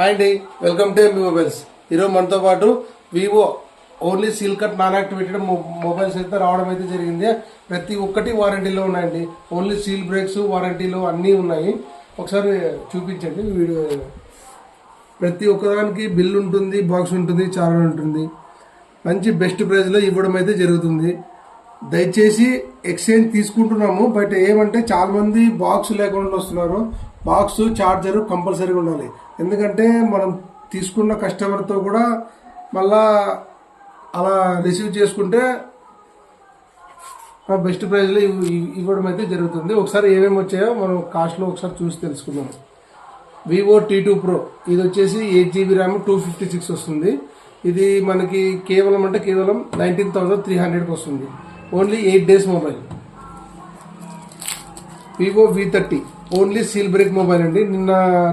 Hi అండి welcome to MB mobiles. ఈరోజు మనతో పాటు Vivo only seal cut non activated mobiles అయితే రావడం అయితే జరిగింది. ప్రతి ఒక్కటి వారంటీలో ఉన్నాయండి. ఓన్లీ సీల్ బ్రేక్స్ వారంటీలు అన్నీ ఉన్నాయి. ఒకసారి చూపించండి వీడియో. ప్రతి ఒక్కదానికి బిల్ ఉంటుంది బాక్స్ ఉంటుంది చాలా ఉంటుంది. మంచి బెస్ట్ ప్రైస్లో ఇవ్వడం అయితే జరుగుతుంది. దయచేసి ఎక్స్చేంజ్ తీసుకుంటున్నాము. బట్ ఏమంటే చాలా మంది బాక్స్ లేకుండా వస్తున్నారు. బాక్స్ చార్జర్ కంపల్సరీగా ఉండాలి. ఎందుకంటే మనం తీసుకున్న కస్టమర్తో కూడా మళ్ళా అలా రిసీవ్ చేసుకుంటే బెస్ట్ ప్రైజ్లో ఇవ్వడం అయితే జరుగుతుంది. ఒకసారి ఏమేమి వచ్చాయో మనం కాస్ట్లో ఒకసారి చూసి తెలుసుకుందాం. వివో టీ టూ ప్రో ఇది వచ్చేసి eight GB RAM two fifty six వస్తుంది. ఇది మనకి కేవలం అంటే కేవలం నైన్టీన్ థౌసండ్ త్రీ హండ్రెడ్కి వస్తుంది. Only eight days mobile. Vivo V thirty. Only seal break mobile అండి. నిన్న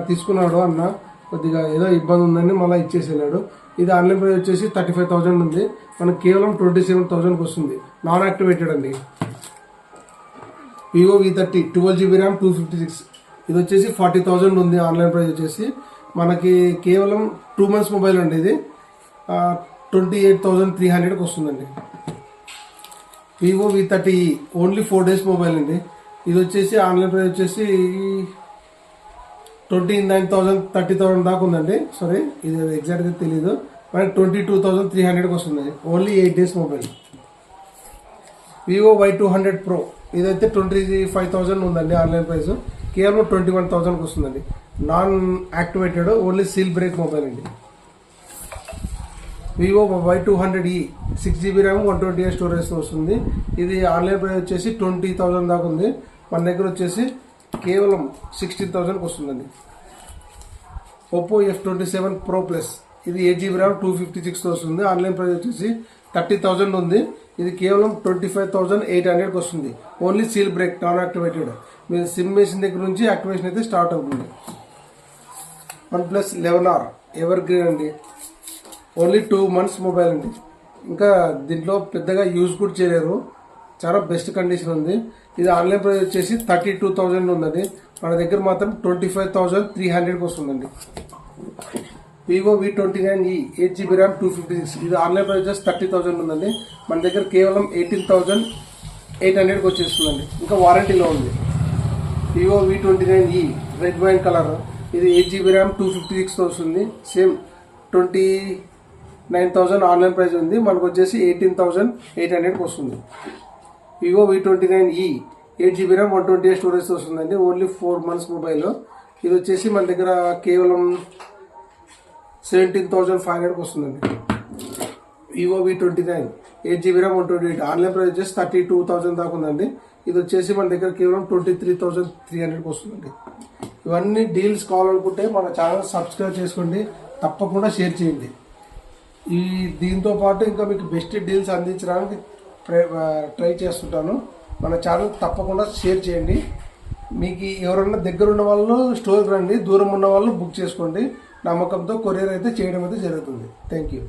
తీసుకున్నాడు అన్న. కొద్దిగా ఏదో ఇబ్బంది ఉందని మళ్ళీ ఇచ్చేసి వెళ్ళాడు ఇది ఆన్లైన్ ప్రైస్ వచ్చేసి థర్టీ ఫైవ్ థౌసండ్ ఉంది. మనకి కేవలం ట్వంటీ సెవెన్ థౌజండ్కి వస్తుంది. నాన్ యాక్టివేటెడ్ అండి. Vivo V thirty twelve GB RAM two fifty six. ఇది వచ్చేసి ఫార్టీ థౌజండ్ ఉంది ఆన్లైన్ ప్రైస్ వచ్చేసి. మనకి కేవలం టూ మంత్స్ మొబైల్ అండి ఇది. ట్వంటీ ఎయిట్ థౌజండ్ త్రీ హండ్రెడ్కి వస్తుందండి. Vivo V thirty only four days mobile అండి. ఇది వచ్చేసి ఆన్లైన్ ప్రైస్ వచ్చేసి twenty nine thousand thirty thousand దాకా ఉందండి. సారీ ఇది ఎగ్జాక్ట్గా తెలియదు మనకి ట్వంటీ టూ థౌసండ్ త్రీ హండ్రెడ్కి వస్తుంది. Only eight days mobile Vivo Y two hundred pro ఇదైతే ట్వంటీ ఫైవ్ థౌసండ్ ఉందండి ఆన్లైన్ ప్రైస్. కేవలం ట్వంటీ వన్ థౌసండ్కి వస్తుందండి. Non activated only seal break mobile అండి. Vivo Y two hundred E six GB RAM one twenty eight storage వస్తుంది ఇది online price వచ్చేసి twenty thousand దాకా ఉంది. మన దగ్గర వచ్చేసి కేవలం సిక్స్టీన్ థౌసండ్కి వస్తుందండి. Oppo F twenty seven pro plus ఇది eight GB RAM two fifty six వస్తుంది. ఆన్లైన్ ప్రైస్ వచ్చేసి థర్టీ థౌసండ్ ఉంది. ఇది కేవలం ట్వంటీ ఫైవ్ థౌసండ్ ఎయిట్ హండ్రెడ్కి వస్తుంది. Only seal break non activated మీరు సిమ్ వేసిన దగ్గర నుంచి యాక్టివేషన్ అయితే స్టార్ట్ అవుతుంది. OnePlus eleven R evergreen అండి. ఓన్లీ టూ మంత్స్ మొబైల్ అండి. ఇంకా దీంట్లో పెద్దగా యూజ్ కూడా చేయలేరు చాలా బెస్ట్ కండిషన్ ఉంది. ఇది ఆన్లైన్ ప్రైస్ వచ్చేసి థర్టీ టూ థౌజండ్ ఉందండి మన దగ్గర మాత్రం ట్వంటీ ఫైవ్ థౌజండ్ త్రీ హండ్రెడ్కి వస్తుందండి. Vivo V twenty nine E eight GB RAM two fifty six. ఇది ఆన్లైన్ ప్రైస్ వచ్చేసి థర్టీ థౌజండ్ ఉందండి మన దగ్గర కేవలం ఎయిటీన్ థౌజండ్ ఎయిట్ హండ్రెడ్కి వచ్చేస్తుందండి. ఇంకా వారంటీలో ఉంది. Vivo V twenty nine E red wine colour. ఇది eight GB RAM two fifty six వస్తుంది. Same twenty nine thousand online price ఉంది. మనకు వచ్చేసి ఎయిటీన్ థౌజండ్ ఎయిట్ హండ్రెడ్కి వస్తుంది. Vivo V twenty nine E eight GB RAM one twenty eight storage వస్తుందండి. Only four months mobile. ఇది వచ్చేసి మన దగ్గర కేవలం సెవెంటీన్ థౌజండ్ ఫైవ్ హండ్రెడ్కి వస్తుందండి. Vivo V twenty nine eight GB RAM one twenty eight. Online price వచ్చేసి thirty two thousand దాకా ఉందండి. ఇది వచ్చేసి మన దగ్గర కేవలం ట్వంటీ త్రీ థౌసండ్ త్రీ హండ్రెడ్కి వస్తుందండి. ఇవన్నీ డీల్స్ కావాలనుకుంటే మన ఛానల్ సబ్స్క్రైబ్ చేసుకోండి. తప్పకుండా షేర్ చేయండి. ఈ దీంతో పాటు ఇంకా మీకు బెస్ట్ డీల్స్ అందించడానికి ట్రై- ట్రై చేస్తుంటాను. మన ఛానల్ తప్పకుండా షేర్ చేయండి. మీకు ఎవరన్నా దగ్గర ఉన్న వాళ్ళు స్టోర్కి రండి. దూరం ఉన్న వాళ్ళు బుక్ చేసుకోండి. నమ్మకంతో కొరియర్ అయితే చేయడం అయితే జరుగుతుంది. Thank you